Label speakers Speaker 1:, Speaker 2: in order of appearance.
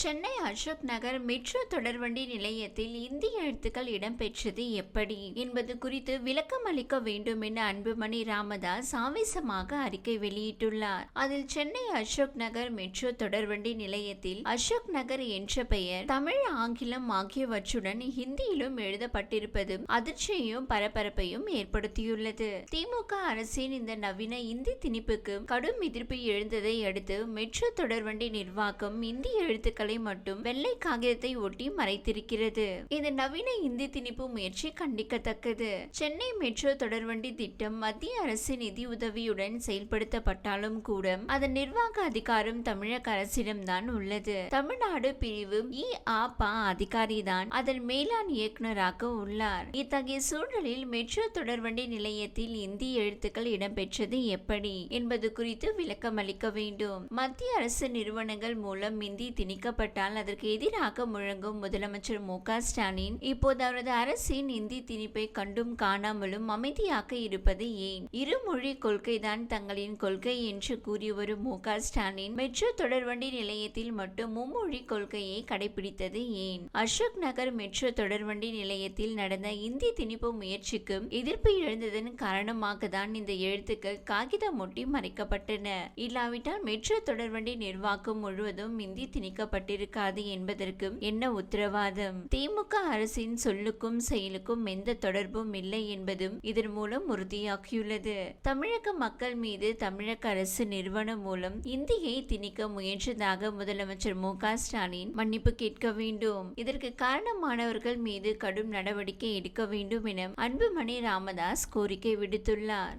Speaker 1: Chennai Ashok Nagar metro தொடர்வண்டி நிலையத்தில் இந்திய எழுத்துக்கள் இடம்பெற்றது எப்படி என்பது குறித்து விளக்கம் அளிக்க வேண்டும் என அன்புமணி ராமதாஸ் ஆவேசமாக அறிக்கை வெளியிட்டுள்ளார். அதில் சென்னை அசோக் நகர் மெட்ரோ தொடர்வண்டி நிலையத்தில் அசோக் நகர் என்ற பெயர் தமிழ் ஆங்கிலம் ஆகியவற்றுடன் ஹிந்தியிலும் எழுதப்பட்டிருப்பதும் அதிர்ச்சியையும் பரபரப்பையும் ஏற்படுத்தியுள்ளது. திமுக அரசின் இந்த நவீன இந்தி திணிப்புக்கு கடும் எதிர்ப்பு எழுந்ததை அடுத்து மெட்ரோ தொடர்வண்டி நிர்வாகம் இந்திய எழுத்துக்களை மட்டும் வெள்ளை காகிதத்தை ஒட்டி மறைத்திருக்கிறது. இந்த நவீன இந்தி திணிப்பு முயற்சி கண்டிக்கத்தக்கது. சென்னை மெட்ரோ தொடர்வண்டி திட்டம் மத்திய அரசு நிதி உதவியுடன் செயல்படுத்தப்பட்டாலும் கூட அதன் நிர்வாக அதிகாரம் தமிழக அரசிடம்தான் உள்ளது. தமிழ்நாடு பிரிவு இ ஆ அதிகாரி தான் அதன் மேலாண் இயக்குநராக உள்ளார். இத்தகைய சூழலில் மெட்ரோ தொடர்வண்டி நிலையத்தில் இந்தி எழுத்துக்கள் இடம்பெற்றது எப்படி என்பது குறித்து விளக்கம் அளிக்க வேண்டும். மத்திய அரசு நிறுவனங்கள் மூலம் இந்தி திணிக்கப்பட்ட திணிக்கப்பட்டால் அதற்கு எதிராக முழங்கும் முதலமைச்சர் மு க ஸ்டாலின் இப்போது அவரது அரசின் இந்தி திணிப்பை கண்டும் காணாமலும் அமைதியாக இருப்பது ஏன்? இருமொழி கொள்கைதான் தங்களின் கொள்கை என்று கூறி வரும் மு க ஸ்டாலின். மெட்ரோ தொடர்வண்டி நிலையத்தில் மட்டும் மும்மொழி கொள்கையை கடைபிடித்தது ஏன்? அசோக் நகர் மெட்ரோ தொடர்வண்டி நிலையத்தில் நடந்த இந்தி திணிப்பு முயற்சிக்கு எதிர்ப்பு எழுந்ததன் காரணமாக தான் இந்த எழுத்துக்கள் காகிதம் ஒட்டி மறைக்கப்பட்டன. இல்லாவிட்டால் மெட்ரோ தொடர்வண்டி நிர்வாகம் முழுவதும் இந்தி திணிக்கப்பட்டிருக்காது என்பதற்கு என்ன உத்தரவாதம்? திமுக அரசின் சொல்லுக்கும் செயலுக்கும் எந்த தொடர்பும் இல்லை என்பதும் இதன் மூலம் உறுதியாகியுள்ளது. தமிழக மக்கள் மீது தமிழக அரசு நிறுவனம் மூலம் இந்தியை திணிக்க முயன்றதாக முதலமைச்சர் மு க ஸ்டாலின் மன்னிப்பு கேட்க வேண்டும். இதற்கு காரணமானவர்கள் மீது கடும் நடவடிக்கை எடுக்க வேண்டும் என அன்புமணி ராமதாஸ் கோரிக்கை விடுத்துள்ளார்.